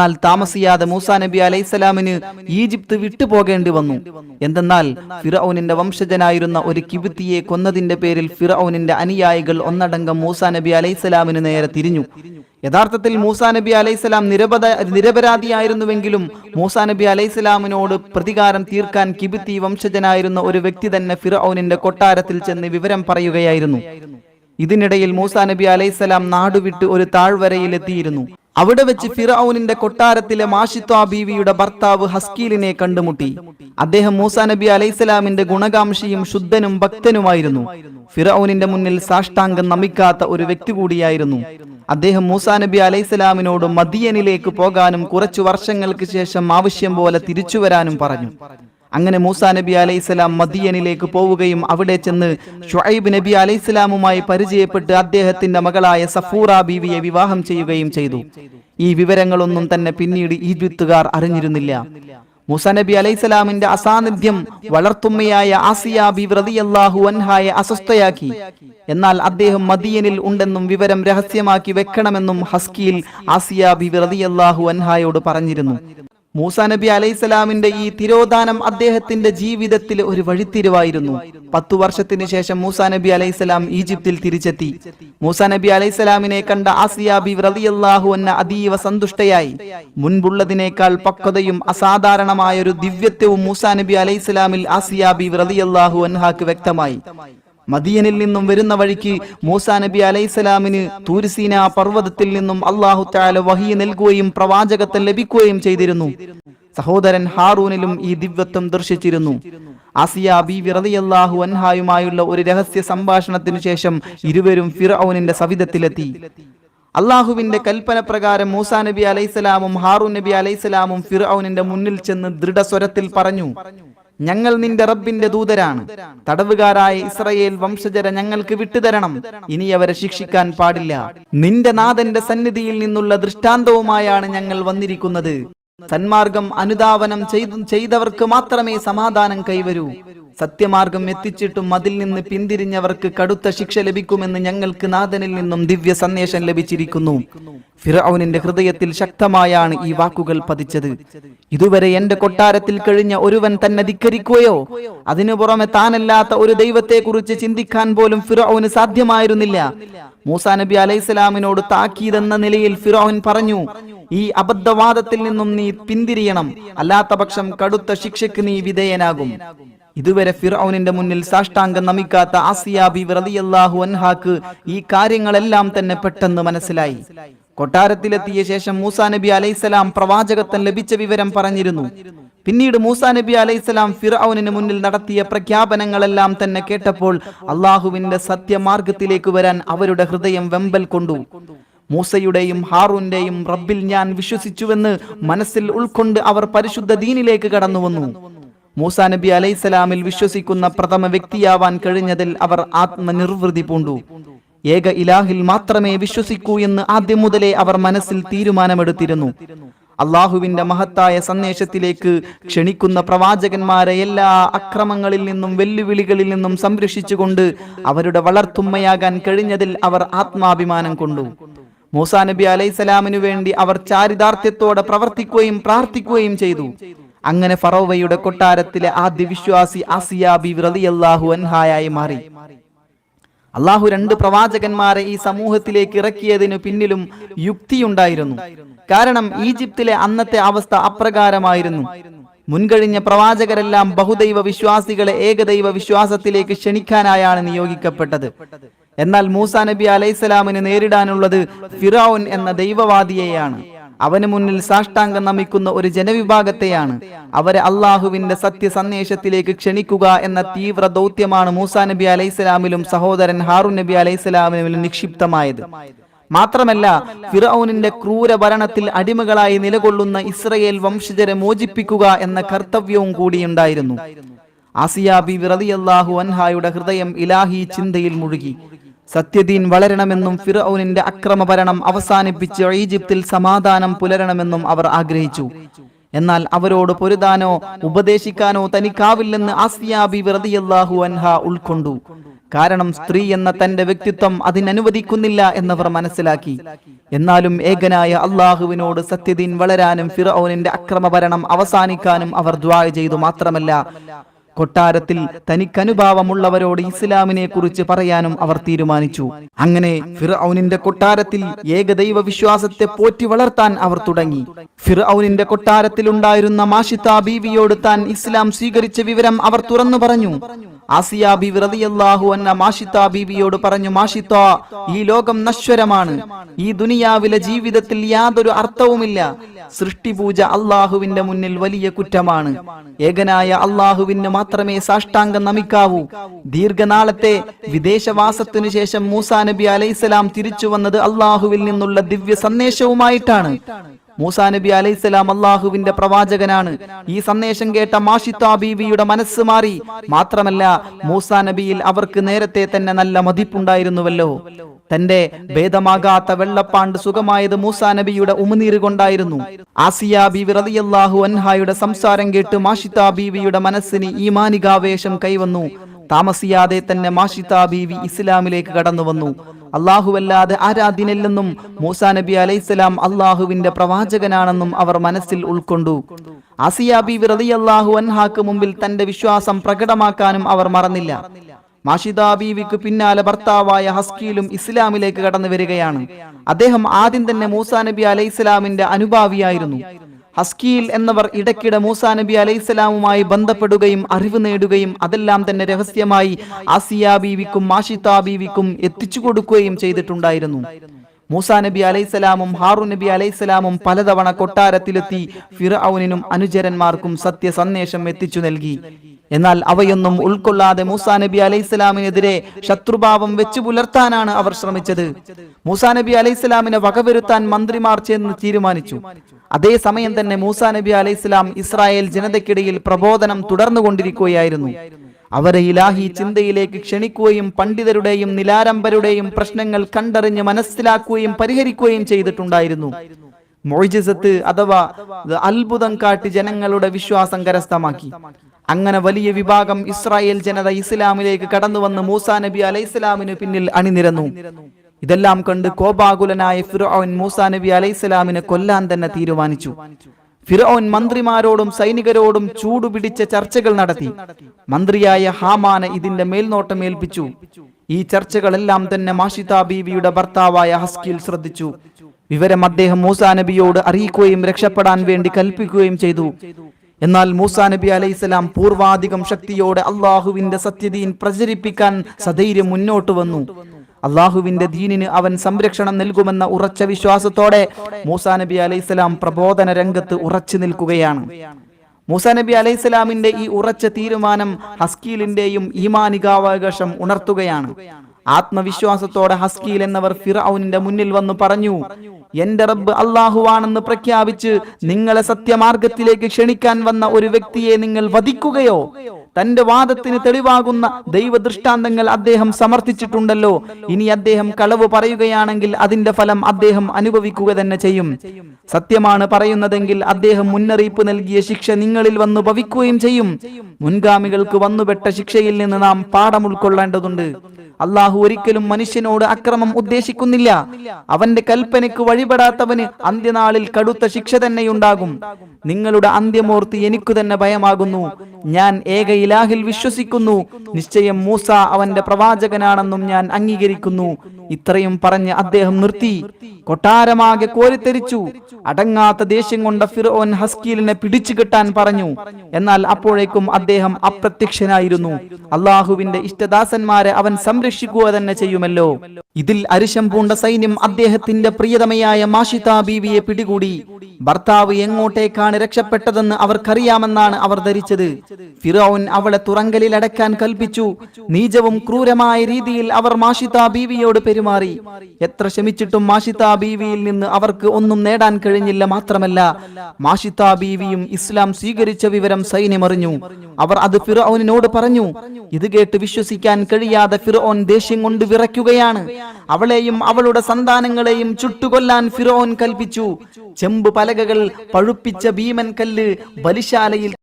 എന്നാൽ താമസിയാതെ മൂസാ നബി അലൈസലാമിന് ഈജിപ്ത് വിട്ടുപോകേണ്ടി വന്നു. എന്തെന്നാൽ ഫിറൌനിന്റെ വംശജനായിരുന്ന ഒരു കിബിത്തിയെ കൊന്നതിന്റെ പേരിൽ ഫിറൌനിന്റെ അനുയായികൾ ഒന്നടങ്കം മൂസാ നബി അലൈസലാമിന് നേരെ തിരിഞ്ഞു. യഥാർത്ഥത്തിൽ മൂസാ നബി അലൈഹിസ്സലാം നിരപത നിരപരാധിയായിരുന്നുവെങ്കിലും മൂസാ നബി അലൈഹിസ്സലാമിനോട് പ്രതികാരം തീർക്കാൻ കിബിത്തി വംശജനായിരുന്ന ഒരു വ്യക്തി തന്നെ ഫിറൌനിന്റെ കൊട്ടാരത്തിൽ ചെന്ന് വിവരം പറയുകയായിരുന്നു. ഇതിനിടയിൽ മൂസാ നബി അലൈഹിസ്സലാം നാടുവിട്ട് ഒരു താഴ്വരയിൽ എത്തിയിരുന്നു അവിടെ വെച്ച് ഫിറൌനിന്റെ കൊട്ടാരത്തിലെ മാഷിത്വ ബീവിയുടെ ഭർത്താവ് ഹസ്കീലിനെ കണ്ടുമുട്ടി. അദ്ദേഹം മൂസ നബി അലൈസലാമിന്റെ ഗുണകാംക്ഷിയും ശുദ്ധനും ഭക്തനുമായിരുന്നു. ഫിറൌനിന്റെ മുന്നിൽ സാഷ്ടാംഗം നമിക്കാത്ത ഒരു വ്യക്തി കൂടിയായിരുന്നു. അദ്ദേഹം മൂസ നബി അലൈസലാമിനോട് മദിയനിലേക്ക് പോകാനും കുറച്ചു വർഷങ്ങൾക്ക് ശേഷം ആവശ്യം പോലെ തിരിച്ചു വരാനും പറഞ്ഞു. അങ്ങനെ മൂസ നബി അലൈഹിസ്ലാം മദിയനിലേക്ക് പോവുകയും അവിടെ ചെന്ന് ഷുഹൈബ് നബി അലൈഹിസ്ലാമുമായി പരിചയപ്പെട്ട് അദ്ദേഹത്തിന്റെ മകളായ സഫൂറ ബീവിയെ വിവാഹം ചെയ്യുകയും ചെയ്തു. ഈ വിവരങ്ങളൊന്നും തന്നെ പിന്നീട് ഈജിപ്തുകാർ അറിഞ്ഞിരുന്നില്ല. മൂസ നബി അലൈഹിസ്സലാമിന്റെ അസാന്നിധ്യം വളർത്തുമ്മയായ ആസിയ ബി റളിയല്ലാഹു അൻഹായെ അസ്വസ്ഥയാക്കി. എന്നാൽ അദ്ദേഹം മദിയനിൽ ഉണ്ടെന്നും വിവരം രഹസ്യമാക്കി വെക്കണമെന്നും ഹസ്കിയിൽ ആസിയ ബി റളിയല്ലാഹു അൻഹായോട് പറഞ്ഞിരുന്നു. മൂസാ നബി അലൈഹിസ്സലാമിന്റെ ഈ തിരോധാനം അദ്ദേഹത്തിന്റെ ജീവിതത്തിൽ ഒരു വഴിത്തിരിവായിരുന്നു. പത്തു വർഷത്തിന് ശേഷം മൂസാ നബി അലൈഹിസ്സലാം ഈജിപ്തിൽ തിരിച്ചെത്തി. മൂസാ നബി അലൈഹിസ്സലാമിനെ കണ്ട ആസിയാബി റളിയല്ലാഹു അന്ന അതീവ സന്തുഷ്ടയായി. മുൻപുള്ളതിനേക്കാൾ പക്വതയും അസാധാരണമായ ഒരു ദിവ്യത്വവും മൂസാ നബി അലൈഹിസ്സലാമിൽ ആസിയ ബി റളിയല്ലാഹു അൻഹാക്ക് വ്യക്തമായി. മദിയനിൽ നിന്നും വരുന്ന വഴിക്ക് മൂസാ നബി അലൈസലാമിന് തൂരിസീന പർവതത്തിൽ നിന്നും അള്ളാഹു താല വഹിയ നൽകുകയും പ്രവാചകത്വം ലഭിക്കുകയും ചെയ്തിരുന്നു. സഹോദരൻ ഹാറൂനിലും ഈ ദിവ്യത്വം ദർശിച്ചിരുന്നു. ആസിയ ബി വിറതിയല്ലാഹു അൻഹായുമായുള്ള ഒരു രഹസ്യ സംഭാഷണത്തിനു ശേഷം ഇരുവരും ഫിറൌനിന്റെ സവിധത്തിലെത്തി. അള്ളാഹുവിന്റെ കൽപ്പന പ്രകാരം മൂസാ നബി അലൈസലാമും ഹാറൂൻ നബി അലൈസലാമും ഫിറൌനിന്റെ മുന്നിൽ ചെന്ന് ദൃഢസ്വരത്തിൽ പറഞ്ഞു. ഞങ്ങൾ നിന്റെ റബ്ബിന്റെ ദൂതരാണ്. തടവുകാരായ ഇസ്രയേൽ വംശജര ഞങ്ങൾക്ക് വിട്ടുതരണം. ഇനി അവരെ ശിക്ഷിക്കാൻ പാടില്ല. നിന്റെ നാഥന്റെ സന്നിധിയിൽ നിന്നുള്ള ദൃഷ്ടാന്തവുമായാണ് ഞങ്ങൾ വന്നിരിക്കുന്നത്. സന്മാർഗം അനുധാവനം ചെയ്തു ചെയ്തവർക്ക് മാത്രമേ സമാധാനം കൈവരൂ. സത്യമാർഗം എത്തിച്ചിട്ടും അതിൽ നിന്ന് പിന്തിരിഞ്ഞവർക്ക് കടുത്ത ശിക്ഷ ലഭിക്കുമെന്ന് ഞങ്ങൾക്ക് നാഥനിൽ നിന്നും ദിവ്യ സന്ദേശം ലഭിച്ചിരിക്കുന്നു. ഫിറൌനിന്റെ ഹൃദയത്തിൽ ശക്തമായാണ് ഈ വാക്കുകൾ പതിച്ചത്. ഇതുവരെ എന്റെ കൊട്ടാരത്തിൽ കഴിഞ്ഞ ഒരുവൻ തന്നെ ധിക്കരിക്കുകയോ അതിനു പുറമെ താനല്ലാത്ത ഒരു ദൈവത്തെക്കുറിച്ച് ചിന്തിക്കാൻ പോലും ഫിറൌന് സാധ്യമായിരുന്നില്ല. മൂസാ നബി അലൈഹിസ്ലാമിനോട് താക്കീതെന്ന നിലയിൽ ഫിറൌൻ പറഞ്ഞു ഈ അബദ്ധവാദത്തിൽ നിന്നും നീ പിന്തിരിയണം. അല്ലാത്ത പക്ഷം കടുത്ത ശിക്ഷയ്ക്ക് നീ വിധേയനാകും. ഇതുവരെ ഫിറൌനിന്റെ മുന്നിൽ സാഷ്ടാംഗം നമിക്കാത്ത ആസിയാബി റളിയല്ലാഹു അൻഹാക്ക് ഈ കാര്യങ്ങളെല്ലാം തന്നെ പെട്ടെന്ന് മനസ്സിലായി. കൊട്ടാരത്തിലെത്തിയ ശേഷം മൂസാ നബി അലൈസലാം പ്രവാചകത്വം ലഭിച്ച വിവരം പറഞ്ഞിരുന്നു. പിന്നീട് മൂസാ നബി അലൈസലാം ഫിറൌനിന് മുന്നിൽ നടത്തിയ പ്രഖ്യാപനങ്ങളെല്ലാം തന്നെ കേട്ടപ്പോൾ അള്ളാഹുവിന്റെ സത്യമാർഗത്തിലേക്ക് വരാൻ അവരുടെ ഹൃദയം വെമ്പൽ കൊണ്ടു. മൂസയുടെയും ഹാറൂന്റെയും റബ്ബിൽ ഞാൻ വിശ്വസിച്ചുവെന്ന് മനസ്സിൽ ഉൾക്കൊണ്ട് അവർ പരിശുദ്ധ ദീനിലേക്ക് കടന്നു വന്നു. മൂസാ നബി അലൈസലാമിൽ വിശ്വസിക്കുന്ന പ്രഥമ വ്യക്തിയാവാൻ കഴിഞ്ഞതിൽ അവർ ആത്മനിർവൃതി പൂണ്ടു. ഏക ഇലാഹിൽ മാത്രമേ വിശ്വസിക്കൂ എന്ന് ആദ്യം മുതലേ അവർ മനസ്സിൽ തീരുമാനമെടുത്തിരുന്നു. അള്ളാഹുവിന്റെ മഹത്തായ സന്ദേശത്തിലേക്ക് ക്ഷണിക്കുന്ന പ്രവാചകന്മാരെ എല്ലാ അക്രമങ്ങളിൽ നിന്നും വെല്ലുവിളികളിൽ നിന്നും സംരക്ഷിച്ചുകൊണ്ട് അവരുടെ വളർത്തുമ്മയാകാൻ കഴിഞ്ഞതിൽ അവർ ആത്മാഭിമാനം കൊണ്ടു. മൂസാ നബി അലൈസലാമിനു വേണ്ടി അവർ ചാരിതാർത്ഥ്യത്തോടെ പ്രവർത്തിക്കുകയും പ്രാർത്ഥിക്കുകയും ചെയ്തു. അങ്ങനെ ഫറോവയുടെ കൊട്ടാരത്തിലെ ആദ്യ വിശ്വാസി ആസിയ ബി റളിയല്ലാഹു അൻഹായായി മാറി. അള്ളാഹു രണ്ട് പ്രവാചകന്മാരെ ഈ സമൂഹത്തിലേക്ക് ഇറക്കിയതിനു പിന്നിലും യുക്തിയുണ്ടായിരുന്നു. കാരണം ഈജിപ്തിലെ അന്നത്തെ അവസ്ഥ അപ്രകാരമായിരുന്നു. മുൻകഴിഞ്ഞ പ്രവാചകരെല്ലാം ബഹുദൈവ വിശ്വാസികളെ ഏകദൈവ വിശ്വാസത്തിലേക്ക് ക്ഷണിക്കാനായാണ് നിയോഗിക്കപ്പെട്ടത്. എന്നാൽ മൂസാ നബി അലൈഹിസ്സലാമിന് നേരിടാനുള്ളത് ഫിറൌൻ എന്ന ദൈവവാദിയെയാണ്. അവന് മുന്നിൽ സാഷ്ടാംഗം നമിക്കുന്ന ഒരു ജനവിഭാഗത്തെയാണ്. അവരെ അള്ളാഹുവിന്റെ സത്യ സന്ദേശത്തിലേക്ക് ക്ഷണിക്കുക എന്ന തീവ്ര ദൗത്യമാണ് മൂസാ നബി അലൈഹിസ്സലാമിലും സഹോദരൻ ഹാറു നബി അലൈഹിസ്സലാമിലും നിക്ഷിപ്തമായത്. മാത്രമല്ല ഫിറൌനിന്റെ ക്രൂര ഭരണത്തിൽ അടിമകളായി നിലകൊള്ളുന്ന ഇസ്രയേൽ വംശജരെ മോചിപ്പിക്കുക എന്ന കർത്തവ്യവും കൂടിയുണ്ടായിരുന്നു. ആസിയാബി വിറതിയല്ലാഹു അൻഹായുടെ ഹൃദയം ഇലാഹി ചിന്തയിൽ മുഴുകി. സത്യദീൻ വളരണമെന്നും ഫിറൌനിന്റെ അക്രമഭരണം അവസാനിപ്പിച്ച് ഈജിപ്തിൽ സമാധാനം പുലരണമെന്നും അവർ ആഗ്രഹിച്ചു. എന്നാൽ അവരോട് പൊരുതാനോ ഉപദേശിക്കാനോ തനിക്കാവില്ലെന്ന് ആസിയാബി ബി റളിയല്ലാഹു അൻഹ ഉൾക്കൊണ്ടു. കാരണം സ്ത്രീ എന്ന തന്റെ വ്യക്തിത്വം അതിനനുവദിക്കുന്നില്ല എന്നവർ മനസ്സിലാക്കി. എന്നാലും ഏകനായ അള്ളാഹുവിനോട് സത്യദീൻ വളരാനും ഫിറൌനിന്റെ അക്രമഭരണം അവസാനിക്കാനും അവർ ദ്വായ ചെയ്തു മാത്രമല്ല. കൊട്ടാരത്തിൽ തനിക്കനുഭാവമുള്ളവരോട് ഇസ്ലാമിനെ കുറിച്ച് പറയാനും അവർ തീരുമാനിച്ചു. അങ്ങനെ ഫിർഔനിന്റെ കൊട്ടാരത്തിൽ ഏകദൈവ വിശ്വാസത്തെ പോറ്റി വളർത്താൻ അവർ തുടങ്ങി. ഫിർഔനിന്റെ കൊട്ടാരത്തിൽ ഉണ്ടായിരുന്ന മാഷിത്ത ബീവിയോട് താൻ ഇസ്ലാം സ്വീകരിച്ച വിവരം അവർ തുറന്നു പറഞ്ഞു. ആസിയ ബി റളിയല്ലാഹു അന്ന മാഷിത്ത ബീവിയോട് പറഞ്ഞു മാഷിത്ത ഈ ലോകം നശ്വരമാണ്. ഈ ദുനിയാവിലെ ജീവിതത്തിൽ യാതൊരു അർത്ഥവുമില്ല. സൃഷ്ടിപൂജ അള്ളാഹുവിന്റെ മുന്നിൽ വലിയ കുറ്റമാണ്. ഏകനായ അള്ളാഹുവിന് മാത്രമേ സാഷ്ടാംഗം നമിക്കാവൂ. ദീർഘനാളത്തെ വിദേശവാസത്തിനു ശേഷം മൂസാ നബി അലൈസലാം തിരിച്ചു വന്നത് അള്ളാഹുവിൽ നിന്നുള്ള ദിവ്യ സന്ദേശവുമായിട്ടാണ്. മൂസാ നബി അലൈഹിസ്സലാം അള്ളാഹുവിന്റെ പ്രവാചകനാണ്. ഈ സന്ദേശം കേട്ട മാഷിത്ത ബീവിയുടെ മനസ്സ് മാറി. മാത്രമല്ല മൂസാ നബിയിൽ അവർക്ക് നേരത്തെ തന്നെ നല്ല മതിപ്പുണ്ടായിരുന്നുവല്ലോ. തന്റെ ഭേദമാകാത്ത വെള്ളപ്പാണ്ട് സുഖമായത് മൂസാ നബിയുടെ ഉമിനീര് കൊണ്ടായിരുന്നു. ആസിയ ബീവി റളിയല്ലാഹു അൻഹായുടെ സംസാരം കേട്ട് മാഷിത്ത ബീവിയുടെ മനസ്സിന് ഈമാനികാവേശം കൈവന്നു. താമസിയാതെ തന്നെ മാഷിത്ത ബീവി ഇസ്ലാമിലേക്ക് കടന്നു വന്നു അള്ളാഹുവല്ലാതെ ആരാധ്യനില്ലെന്നും മൂസാ നബി അലൈഹിസ്സലാം അള്ളാഹുവിന്റെ പ്രവാചകനാണെന്നും അവർ മനസ്സിൽ ഉൾക്കൊണ്ടു. ആസിയ വിറതി റളിയല്ലാഹു അൻഹാക്ക് മുമ്പിൽ തന്റെ വിശ്വാസം പ്രകടമാക്കാനും അവർ മറന്നില്ല. മാഷിദ ബീവിക്ക് പിന്നാലെ ഭർത്താവായ ഹസ്കിയിലും ഇസ്ലാമിലേക്ക് കടന്നു വരികയാണ്. അദ്ദേഹം ആദ്യം തന്നെ മൂസാ നബി അലൈഹി ഇസ്ലാമിന്റെ അനുഭാവിയായിരുന്നു. ഹസ്കീൽ എന്നവർ ഇടയ്ക്കിടെ മൂസാ നബി അലൈഹി സ്വലാമുമായി ബന്ധപ്പെടുകയും അറിവ് നേടുകയും അതെല്ലാം തന്നെ രഹസ്യമായി ആസിയാ ബീവിക്കും മാഷിതാ ബീവിക്കും എത്തിച്ചു കൊടുക്കുകയും ചെയ്തിട്ടുണ്ടായിരുന്നു. മൂസാ നബി അലൈഹിസ്സലാമും ഹാറു നബി അലൈഹിസ്സലാമും പലതവണ കൊട്ടാരത്തിലെത്തി ഫിർഔനിനും അനുചരന്മാർക്കും സത്യ സന്ദേശം എത്തിച്ചു നൽകി. എന്നാൽ അവയൊന്നും ഉൾക്കൊള്ളാതെ മൂസാ നബി അലൈഹിസ്സലാമിനെതിരെ ശത്രുഭാവം വെച്ചു പുലർത്താനാണ് അവർ ശ്രമിച്ചത്. മൂസാ നബി അലൈഹിസ്സലാമിനെ വകവരുത്താൻ മന്ത്രിമാർ ചേർന്ന് തീരുമാനിച്ചു. അതേസമയം തന്നെ മൂസാ നബി അലൈഹി ഇസ്ലാം ഇസ്രായേൽ ജനതയ്ക്കിടയിൽ പ്രബോധനം തുടർന്നുകൊണ്ടിരിക്കുകയായിരുന്നു. അവരെ ഇലാഹി ചിന്തയിലേക്ക് ക്ഷണിക്കുകയും പണ്ഡിതരുടെയും നിലാരംബരുടെയും പ്രശ്നങ്ങൾ കണ്ടറിഞ്ഞ് മനസ്സിലാക്കുകയും പരിഹരിക്കുകയും ചെയ്തിട്ടുണ്ടായിരുന്നു. മൊയ്ജിസത്ത് അഥവാ അത്ഭുതം കാട്ടി ജനങ്ങളുടെ വിശ്വാസം കരസ്ഥമാക്കി. അങ്ങനെ വലിയ വിഭാഗം ഇസ്രായേൽ ജനത ഇസ്ലാമിലേക്ക് കടന്നുവന്ന് മൂസാ നബി അലൈഹിസ്സലാമിന് പിന്നിൽ അണിനിരന്നു. ഇതെല്ലാം കണ്ട് കോപാകുലനായ ഫിറോൻ മൂസാ നബി അലൈഹിസ്സലാമിനെ കൊല്ലാൻ തന്നെ തീരുമാനിച്ചു. ഫിറോൻ മന്ത്രിമാരോടും സൈനികരോടും ചൂടുപിടിച്ച ചർച്ചകൾ നടത്തി. മന്ത്രിയായ ഹാമാനെ ഇതിന്റെ മേൽനോട്ടം ഏൽപ്പിച്ചു. ഈ ചർച്ചകളെല്ലാം തന്നെ മാഷിതാ ബീവിയുടെ ഭർത്താവായ ഹസ്കിൽ ശ്രദ്ധിച്ചു. വിവരം അദ്ദേഹം മൂസാ നബിയോട് അറിയിക്കുകയും രക്ഷപ്പെടാൻ വേണ്ടി കൽപ്പിക്കുകയും ചെയ്തു. എന്നാൽ മൂസാ നബി അലൈഹിസ്സലാം പൂർവാധികം ശക്തിയോടെ അള്ളാഹുവിന്റെ സത്യതീൻ പ്രചരിപ്പിക്കാൻ സധൈര്യം മുന്നോട്ട് വന്നു. അള്ളാഹുവിന്റെ ദീനിന് അവൻ സംരക്ഷണം നൽകുമെന്ന ഉറച്ച വിശ്വാസത്തോടെ മൂസാ നബി അലൈഹിസ്സലാം പ്രബോധന രംഗത്ത് ഉറച്ചു നിൽക്കുകയാണ്. മൂസാ നബി അലൈഹിസ്സലാമിന്റെ ഈ ഉറച്ച തീരുമാനം ഹസ്കീലിന്റെയും ഈമാനികാവകാശം ഉണർത്തുകയാണ്. ആത്മവിശ്വാസത്തോടെ ഹസ്കീൽ എന്നവർ ഫിറൌനിന്റെ മുന്നിൽ വന്നു പറഞ്ഞു എന്റെ റബ്ബ് അള്ളാഹുവാണെന്ന് പ്രഖ്യാപിച്ച് നിങ്ങളെ സത്യമാർഗത്തിലേക്ക് ക്ഷണിക്കാൻ വന്ന ഒരു വ്യക്തിയെ നിങ്ങൾ വധിക്കുകയോ തന്റെ വാദത്തിന് തെളിവാകുന്ന ദൈവ ദൃഷ്ടാന്തങ്ങൾ അദ്ദേഹം സമർത്ഥിച്ചിട്ടുണ്ടല്ലോ. ഇനി അദ്ദേഹം കളവ് പറയുകയാണെങ്കിൽ അതിന്റെ ഫലം അദ്ദേഹം അനുഭവിക്കുക തന്നെ ചെയ്യും. സത്യമാണ് പറയുന്നതെങ്കിൽ അദ്ദേഹം മുന്നറിയിപ്പ് നൽകിയ ശിക്ഷ നിങ്ങളിൽ വന്നു ഭവിക്കുകയും ചെയ്യും. മുൻഗാമികൾക്ക് വന്നുപെട്ട ശിക്ഷയിൽ നിന്ന് നാം പാഠം ഉൾക്കൊള്ളേണ്ടതുണ്ട്. അള്ളാഹു ഒരിക്കലും മനുഷ്യനോട് അക്രമം ഉദ്ദേശിക്കുന്നില്ല. അവന്റെ കൽപ്പനയ്ക്ക് വഴിപെടാത്തവന് അന്ത്യനാളിൽ കടുത്ത ശിക്ഷ തന്നെയുണ്ടാകും. നിങ്ങളുടെ അന്ത്യമൂർത്തി എനിക്കു തന്നെ ഭയമാകുന്നു. ഞാൻ ഏക ഇലാഹിൽ വിശ്വസിക്കുന്നു. നിശ്ചയം മൂസ അവന്റെ പ്രവാചകനാണെന്നും ഞാൻ അംഗീകരിക്കുന്നു. ഇത്രയും പറഞ്ഞ് അദ്ദേഹം നിർത്തി. കൊട്ടാരമാകെ കോരിത്തെരിച്ചു അടങ്ങാത്ത ദേഷ്യം കൊണ്ട ഫിറോൻ ഹസ്കീലിനെ പിടിച്ചു കിട്ടാൻ പറഞ്ഞു. എന്നാൽ അപ്പോഴേക്കും അദ്ദേഹം അപ്രത്യക്ഷനായിരുന്നു. അള്ളാഹുവിന്റെ ഇഷ്ടദാസന്മാരെ അവൻ സംരക്ഷിക്കുക തന്നെ ചെയ്യുമല്ലോ. ഇതിൽ അരിശം പൂണ്ട സൈന്യം അദ്ദേഹത്തിന്റെ പ്രിയതമയായ മാഷിത ബീവിയെ പിടികൂടി. ഭർത്താവ് എങ്ങോട്ടേക്കാണ് രക്ഷപ്പെട്ടതെന്ന് അവർക്കറിയാമെന്നാണ് അവർ ധരിച്ചത്. ഫിറോൻ അവളെ തുറങ്കലിൽ അടക്കാൻ കൽപ്പിച്ചു. നീചവും ക്രൂരമായ രീതിയിൽ അവർ മാഷിത ബീവിയോട് പെരുമാറി എത്ര ശ്രമിച്ചിട്ടും മാഷിത ബീവിയിൽ നിന്ന് അവർക്ക് ഒന്നും നേടാൻ കഴിഞ്ഞില്ല മാത്രമല്ല. മാഷിത ബീവിയും ഇസ്ലാം സ്വീകരിച്ച വിവരം സൈന്യമറിഞ്ഞു അവർ അത് ഫിറോനിനോട് പറഞ്ഞു. ഇത് കേട്ട് വിശ്വസിക്കാൻ കഴിയാതെ ഫിറോൻ ദേഷ്യം കൊണ്ട് വിറയ്ക്കുകയാണ്. അവളെയും അവളുടെ സന്താനങ്ങളെയും ചുട്ടുകൊല്ലാൻ ഫിറോൻ കൽപ്പിച്ചു. ചെമ്പ് പലകകൾ പഴുപ്പിച്ച ഭീമൻ കല്ല് ബലിശാലയിൽ